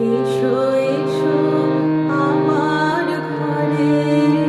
এসো এসো আমার ঘরে।